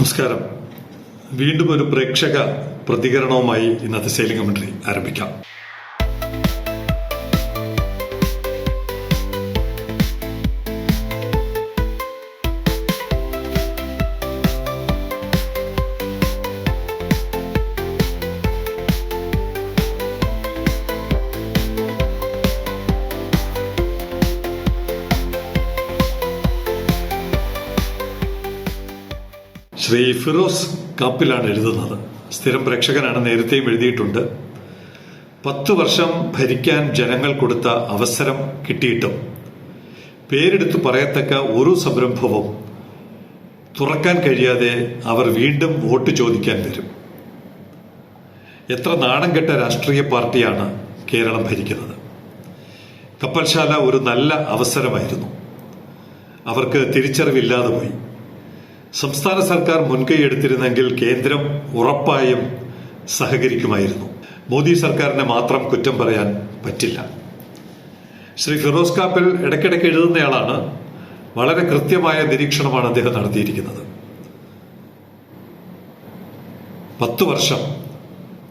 നമസ്കാരം. വീണ്ടും ഒരു പ്രേക്ഷക പ്രതികരണവുമായി ഇന്നത്തെ സെയിലിംഗ് കമന്ററി ആരംഭിക്കാം. ശ്രീ ഫിറോസ് കാപ്പിലാണ് എഴുതുന്നത്. സ്ഥിരം പ്രേക്ഷകനാണ് നേരത്തെയും എഴുതിയിട്ടുണ്ട്. പത്തു വർഷം ഭരിക്കാൻ ജനങ്ങൾ കൊടുത്ത അവസരം കിട്ടിയിട്ടും പേരെടുത്ത് പറയത്തക്ക ഒരു സംരംഭവും തുറക്കാൻ കഴിയാതെ അവർ വീണ്ടും വോട്ട് ചോദിക്കാൻ വരും. എത്ര നാണം കെട്ട രാഷ്ട്രീയ പാർട്ടിയാണ് കേരളം ഭരിക്കുന്നത്. കപ്പൽശാല ഒരു നല്ല അവസരമായിരുന്നു. അവർക്ക് തിരിച്ചറിവില്ലാതെ പോയി. സംസ്ഥാന സർക്കാർ മുൻകൈ എടുത്തിരുന്നെങ്കിൽ കേന്ദ്രം ഉറപ്പായും സഹകരിക്കുമായിരുന്നു. മോദി സർക്കാരിനെ മാത്രം കുറ്റം പറയാൻ പറ്റില്ല. ശ്രീ ഫിറോസ് കാപ്പിൽ ഇടയ്ക്കിടയ്ക്ക് എഴുതുന്നയാളാണ് വളരെ കൃത്യമായ നിരീക്ഷണമാണ് അദ്ദേഹം നടത്തിയിരിക്കുന്നത്. പത്തു വർഷം.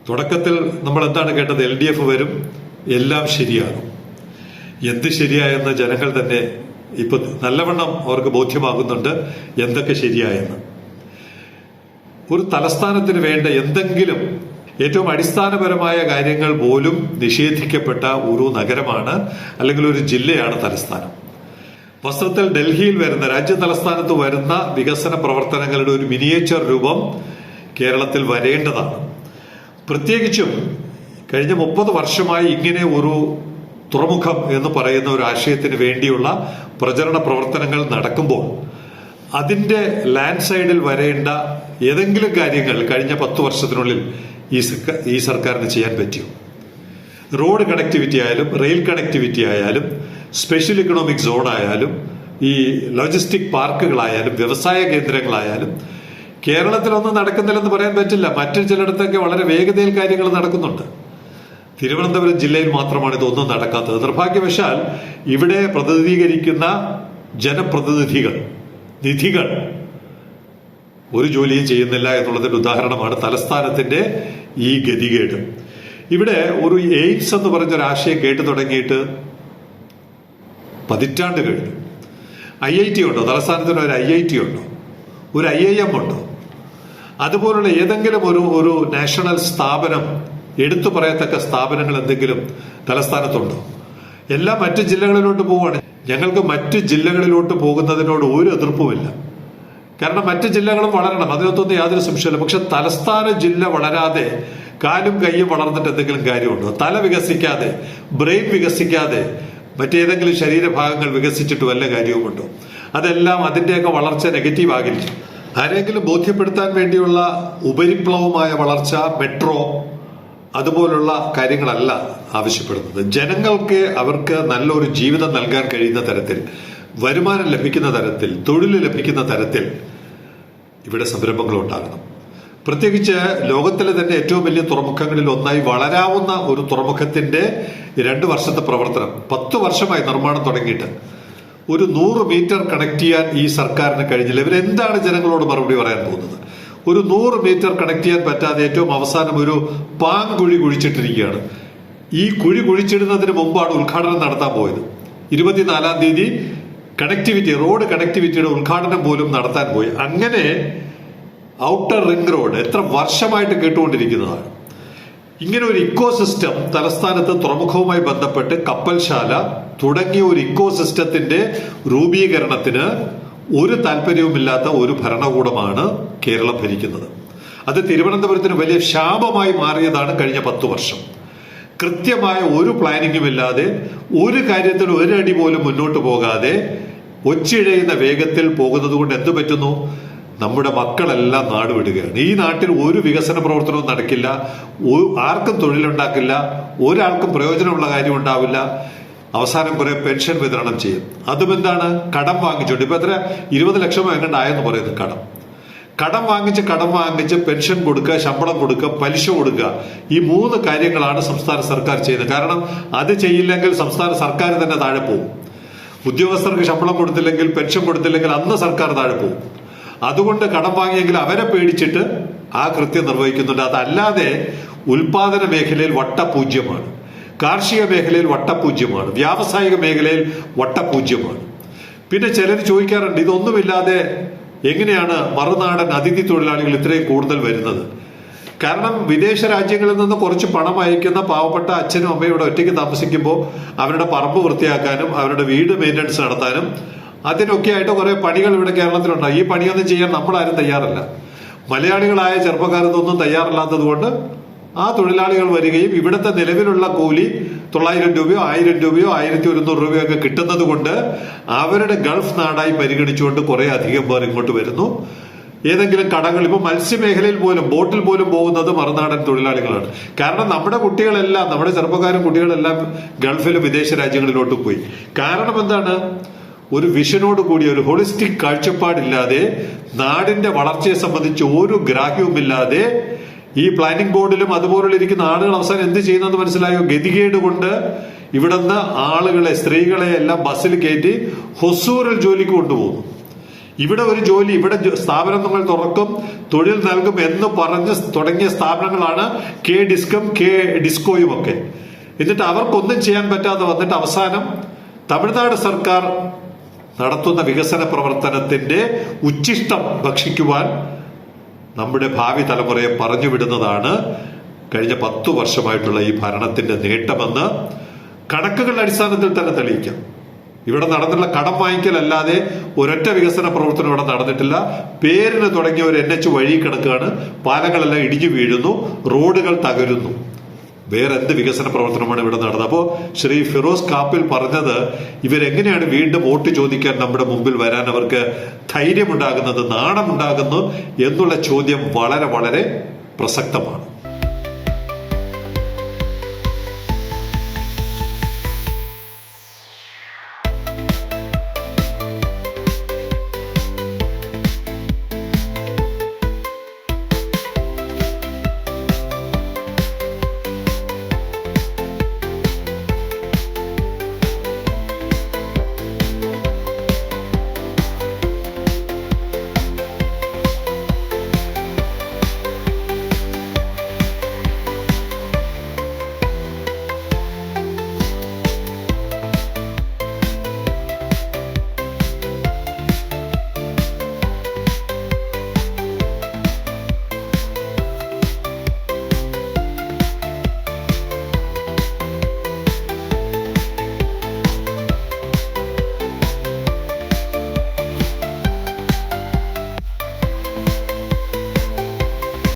തുടക്കത്തിൽ നമ്മൾ എന്താണ് കേട്ടത്? എൽ ഡി എഫ് വരും എല്ലാം ശരിയാകും. എന്ത് ശരിയായെന്ന് ജനങ്ങൾ തന്നെ ഇപ്പൊ നല്ലവണ്ണം അവർക്ക് ബോധ്യമാകുന്നുണ്ട് എന്തൊക്കെ ശരിയായെന്ന്. ഒരു തലസ്ഥാനത്തിന് വേണ്ട എന്തെങ്കിലും ഏറ്റവും അടിസ്ഥാനപരമായ കാര്യങ്ങൾ പോലും നിഷേധിക്കപ്പെട്ട ഒരു നഗരമാണ് അല്ലെങ്കിൽ ഒരു ജില്ലയാണ് തലസ്ഥാനം. വസ്ത്രത്തിൽ ഡൽഹിയിൽ വരുന്ന രാജ്യ തലസ്ഥാനത്ത് വരുന്ന വികസന പ്രവർത്തനങ്ങളുടെ ഒരു മിനിയേച്ചർ രൂപം കേരളത്തിൽ വരേണ്ടതാണ്. പ്രത്യേകിച്ചും കഴിഞ്ഞ മുപ്പത് വർഷമായി ഇങ്ങനെ ഒരു തുറമുഖം എന്ന് പറയുന്ന ഒരു ആശയത്തിന് വേണ്ടിയുള്ള പ്രചരണ പ്രവർത്തനങ്ങൾ നടക്കുമ്പോൾ അതിന്റെ ലാൻഡ് സൈഡിൽ വരേണ്ട ഏതെങ്കിലും കാര്യങ്ങൾ കഴിഞ്ഞ പത്ത് വർഷത്തിനുള്ളിൽ ഈ സർക്കാർ ഈ സർക്കാരിന് ചെയ്യാൻ പറ്റിയോ റോഡ് കണക്ടിവിറ്റി ആയാലും റെയിൽ കണക്ടിവിറ്റി ആയാലും സ്പെഷ്യൽ ഇക്കണോമിക് സോൺ ആയാലും ഈ ലോജിസ്റ്റിക് പാർക്കുകളായാലും വ്യവസായ കേന്ദ്രങ്ങളായാലും കേരളത്തിലൊന്നും നടക്കുന്നില്ലെന്ന് പറയാൻ പറ്റില്ല. മറ്റു ചിലയിടത്തൊക്കെ വളരെ വേഗതയിൽ കാര്യങ്ങൾ നടക്കുന്നുണ്ട്. തിരുവനന്തപുരം ജില്ലയിൽ മാത്രമാണ് ഇതൊന്നും നടക്കാത്തത്. നിർഭാഗ്യവശാൽ ഇവിടെ പ്രതിനിധീകരിക്കുന്ന ജനപ്രതിനിധികൾ നിധികൾ ഒരു ജോലിയും ചെയ്യുന്നില്ല എന്നുള്ളതിന്റെ ഉദാഹരണമാണ് തലസ്ഥാനത്തിന്റെ ഈ ഗതികേട്. ഇവിടെ ഒരു എയിംസ് എന്ന് പറഞ്ഞ ഒരു ആശയം കേട്ടു തുടങ്ങിയിട്ട് പതിറ്റാണ്ട് കഴിഞ്ഞു. ഐ ഐ ടി ഉണ്ടോ? തലസ്ഥാനത്തിന് ഒരു ഐ ഐ ടി ഉണ്ടോ? ഒരു ഐ ഐ എം ഉണ്ടോ? അതുപോലുള്ള ഏതെങ്കിലും ഒരു ഒരു നാഷണൽ സ്ഥാപനം എടുത്തു പറയത്തക്ക സ്ഥാപനങ്ങൾ എന്തെങ്കിലും തലസ്ഥാനത്തുണ്ടോ? എല്ലാം മറ്റു ജില്ലകളിലോട്ട് പോവുകയാണ്. ഞങ്ങൾക്ക് മറ്റു ജില്ലകളിലോട്ട് പോകുന്നതിനോട് ഒരു എതിർപ്പുമില്ല. കാരണം മറ്റു ജില്ലകളും വളരണം. അതിനകത്തൊന്നും യാതൊരു സംശയമില്ല പക്ഷെ തലസ്ഥാന ജില്ല വളരാതെ കാലും കൈയും വളർന്നിട്ട് എന്തെങ്കിലും കാര്യമുണ്ടോ? തല വികസിക്കാതെ ബ്രെയിൻ വികസിക്കാതെ മറ്റേതെങ്കിലും ശരീരഭാഗങ്ങൾ വികസിച്ചിട്ട് വല്ല കാര്യവുമുണ്ടോ? അതെല്ലാം അതിന്റെയൊക്കെ വളർച്ച നെഗറ്റീവ് ആകില്ല. ആരെങ്കിലും ബോധ്യപ്പെടുത്താൻ വേണ്ടിയുള്ള ഉപരിപ്ലവമായ വളർച്ച മെട്രോ അതുപോലുള്ള കാര്യങ്ങളല്ല ആവശ്യപ്പെടുന്നത്. ജനങ്ങൾക്ക് അവർക്ക് നല്ലൊരു ജീവിതം നൽകാൻ കഴിയുന്ന തരത്തിൽ വരുമാനം ലഭിക്കുന്ന തരത്തിൽ തൊഴിൽ ലഭിക്കുന്ന തരത്തിൽ ഇവിടെ സംരംഭങ്ങൾ ഉണ്ടാകണം. പ്രത്യേകിച്ച് ലോകത്തിലെ തന്നെ ഏറ്റവും വലിയ തുറമുഖങ്ങളിൽ ഒന്നായി വളരാവുന്ന ഒരു തുറമുഖത്തിന്റെ രണ്ട് വർഷത്തെ പ്രവർത്തനം പത്ത് വർഷമായി നിർമ്മാണം തുടങ്ങിയിട്ട് ഒരു നൂറ് മീറ്റർ കണക്ട് ചെയ്യാൻ ഈ സർക്കാരിന് കഴിഞ്ഞില്ല. ഇവരെന്താണ് ജനങ്ങളോട് മറുപടി പറയാൻ പോകുന്നത്? ഒരു നൂറ് മീറ്റർ കണക്ട് ചെയ്യാൻ പറ്റാതെ ഏറ്റവും അവസാനം ഒരു പാൻ കുഴി കുഴിച്ചിട്ടിരിക്കുകയാണ്. ഈ കുഴി കുഴിച്ചിടുന്നതിന് മുമ്പാണ് ഉദ്ഘാടനം നടത്താൻ പോയത്. ഇരുപത്തിനാലാം തീയതി കണക്ടിവിറ്റി റോഡ് കണക്ടിവിറ്റിയുടെ ഉദ്ഘാടനം പോലും നടത്താൻ പോയി. അങ്ങനെ ഔട്ടർ റിംഗ് റോഡ് എത്ര വർഷമായിട്ട് കേട്ടുകൊണ്ടിരിക്കുന്നതാണ്. ഇങ്ങനെ ഒരു ഇക്കോ സിസ്റ്റം തലസ്ഥാനത്ത് തുറമുഖവുമായി ബന്ധപ്പെട്ട് കപ്പൽശാല തുടങ്ങിയ ഒരു ഇക്കോ സിസ്റ്റത്തിന്റെ രൂപീകരണത്തിന് ഒരു താല്പര്യവുമില്ലാത്ത ഒരു ഭരണകൂടമാണ് കേരളം ഭരിക്കുന്നത്. അത് തിരുവനന്തപുരത്തിന് വലിയ ശാപമായി മാറിയതാണ് കഴിഞ്ഞ പത്തു വർഷം. കൃത്യമായ ഒരു പ്ലാനിങ്ങും ഇല്ലാതെ ഒരു കാര്യത്തിൽ ഒരടി പോലും മുന്നോട്ട് പോകാതെ ഒച്ചിഴയുന്ന വേഗത്തിൽ പോകുന്നത് കൊണ്ട് എന്തു പറ്റുന്നു? നമ്മുടെ മക്കളെല്ലാം നാട് വിടുകയാണ്. ഈ നാട്ടിൽ ഒരു വികസന പ്രവർത്തനവും നടക്കില്ല. ആർക്കും തൊഴിലുണ്ടാക്കില്ല. ഒരാൾക്കും പ്രയോജനമുള്ള കാര്യം ഉണ്ടാവില്ല. അവസാനം കുറെ പെൻഷൻ വിതരണം ചെയ്യും. അതും എന്താണ് കടം വാങ്ങിച്ചുകൊണ്ട്. ഇപ്പൊ എത്ര? ഇരുപത് ലക്ഷം എങ്ങണ്ടായെന്ന് പറയുന്നു കടം. കടം വാങ്ങിച്ച് കടം വാങ്ങിച്ച് പെൻഷൻ കൊടുക്കുക ശമ്പളം കൊടുക്കുക പലിശ കൊടുക്കുക. ഈ മൂന്ന് കാര്യങ്ങളാണ് സംസ്ഥാന സർക്കാർ ചെയ്യുന്നത്. കാരണം അത് ചെയ്യില്ലെങ്കിൽ സംസ്ഥാന സർക്കാർ തന്നെ താഴെ പോകും. ഉദ്യോഗസ്ഥർക്ക് ശമ്പളം കൊടുത്തില്ലെങ്കിൽ പെൻഷൻ കൊടുത്തില്ലെങ്കിൽ അന്ന് സർക്കാർ താഴെ പോകും. അതുകൊണ്ട് കടം വാങ്ങിയെങ്കിൽ അവരെ പേടിച്ചിട്ട് ആ കൃത്യം നിർവഹിക്കുന്നുണ്ട്. അതല്ലാതെ ഉൽപാദന മേഖലയിൽ വട്ടപൂജ്യമാണ്. കാർഷിക മേഖലയിൽ വട്ടപൂജ്യമാണ്. വ്യാവസായിക മേഖലയിൽ വട്ടപൂജ്യമാണ്. പിന്നെ ചിലർ ചോദിക്കാറുണ്ട് ഇതൊന്നുമില്ലാതെ എങ്ങനെയാണ് മറുനാടൻ അതിഥി തൊഴിലാളികൾ ഇത്രയും കൂടുതൽ വരുന്നത്? കാരണം വിദേശ രാജ്യങ്ങളിൽ നിന്ന് കുറച്ച് പണം അയക്കുന്ന പാവപ്പെട്ട അച്ഛനും അമ്മയും ഇവിടെ ഒറ്റയ്ക്ക് താമസിക്കുമ്പോൾ അവരുടെ പറമ്പ് വൃത്തിയാക്കാനും അവരുടെ വീട് മെയിന്റനൻസ് നടത്താനും അതിനൊക്കെ ആയിട്ട് കുറേ പണികൾ ഇവിടെ കേരളത്തിലുണ്ടാകും ഈ പണിയൊന്നും ചെയ്യാൻ നമ്മളാരും തയ്യാറല്ല. മലയാളികളായ ചെറുപ്പക്കാരൊന്നും തയ്യാറല്ലാത്തത് കൊണ്ട് ആ തൊഴിലാളികൾ വരികയും ഇവിടുത്തെ നിലവിലുള്ള കൂലി തൊള്ളായിരം രൂപയോ ആയിരം രൂപയോ ആയിരത്തി ഒരുന്നൂറ് രൂപയോ ഒക്കെ കിട്ടുന്നത് കൊണ്ട് അവരുടെ ഗൾഫ് നാടായി പരിഗണിച്ചുകൊണ്ട് കുറെ അധികം പേർ ഇങ്ങോട്ട് വരുന്നു. ഏതെങ്കിലും കടകൾ ഇപ്പൊ മത്സ്യമേഖലയിൽ പോലും ബോട്ടിൽ പോലും പോകുന്നത് മറുനാടൻ തൊഴിലാളികളാണ്. കാരണം നമ്മുടെ കുട്ടികളെല്ലാം നമ്മുടെ ചെറുപ്പക്കാരും കുട്ടികളെല്ലാം ഗൾഫിലും വിദേശ രാജ്യങ്ങളിലോട്ട് പോയി. കാരണം എന്താണ്? ഒരു വിഷനോട് കൂടിയ ഒരു ഹോളിസ്റ്റിക് കാഴ്ചപ്പാടില്ലാതെ നാടിന്റെ വളർച്ചയെ സംബന്ധിച്ച് ഒരു ഗ്രാഹ്യവുമില്ലാതെ ഈ പ്ലാനിംഗ് ബോർഡിലും അതുപോലുള്ള ഇരിക്കുന്ന ആളുകൾ അവസാനം എന്ത് ചെയ്യുന്നെന്ന് മനസ്സിലായോ? ഗതികേട് കൊണ്ട് ഇവിടുന്ന് ആളുകളെ സ്ത്രീകളെ എല്ലാം ബസ്സിൽ കയറ്റി ഹൊസൂറിൽ ജോലിക്ക് കൊണ്ടുപോകുന്നു. ഇവിടെ ഒരു ജോലി ഇവിടെ സ്ഥാപനം സ്ഥാപനങ്ങൾ തുറക്കും തൊഴിൽ നൽകും എന്ന് പറഞ്ഞ് തുടങ്ങിയ സ്ഥാപനങ്ങളാണ് കെ ഡിസ്കും കെ ഡിസ്കോയും ഒക്കെ. എന്നിട്ട് അവർക്കൊന്നും ചെയ്യാൻ പറ്റാതെ വന്നിട്ട് അവസാനം തമിഴ്നാട് സർക്കാർ നടത്തുന്ന വികസന പ്രവർത്തനത്തിന്റെ ഉച്ചിഷ്ടം ഭക്ഷിക്കുവാൻ നമ്മുടെ ഭാവി തലമുറയെ പറഞ്ഞു വിടുന്നതാണ് കഴിഞ്ഞ പത്തു വർഷമായിട്ടുള്ള ഈ ഭരണത്തിന്റെ നേട്ടമെന്ന് കണക്കുകളുടെ അടിസ്ഥാനത്തിൽ തന്നെ തെളിയിക്കാം. ഇവിടെ നടന്നിട്ടുള്ള കടം വാങ്ങിക്കലല്ലാതെ ഒരൊറ്റ വികസന പ്രവർത്തനം ഇവിടെ നടന്നിട്ടില്ല. പേരിന് തുടങ്ങിയ ഒരു എൻ എച്ച് വഴി കിടക്കുകയാണ് പാലങ്ങളെല്ലാം ഇടിഞ്ഞു വീഴുന്നു. റോഡുകൾ തകരുന്നു. വേറെ എന്ത് വികസന പ്രവർത്തനമാണ് ഇവിടെ നടന്നത്? അപ്പോൾ ശ്രീ ഫിറോസ് കാപ്പിൽ പറഞ്ഞത് ഇവരെങ്ങനെയാണ് വീണ്ടും വോട്ട് ചോദിക്കാൻ നമ്മുടെ മുമ്പിൽ വരാൻ അവർക്ക് ധൈര്യമുണ്ടാകുന്നത് നാണമുണ്ടാകുന്നു എന്നുള്ള ചോദ്യം വളരെ വളരെ പ്രസക്തമാണ്.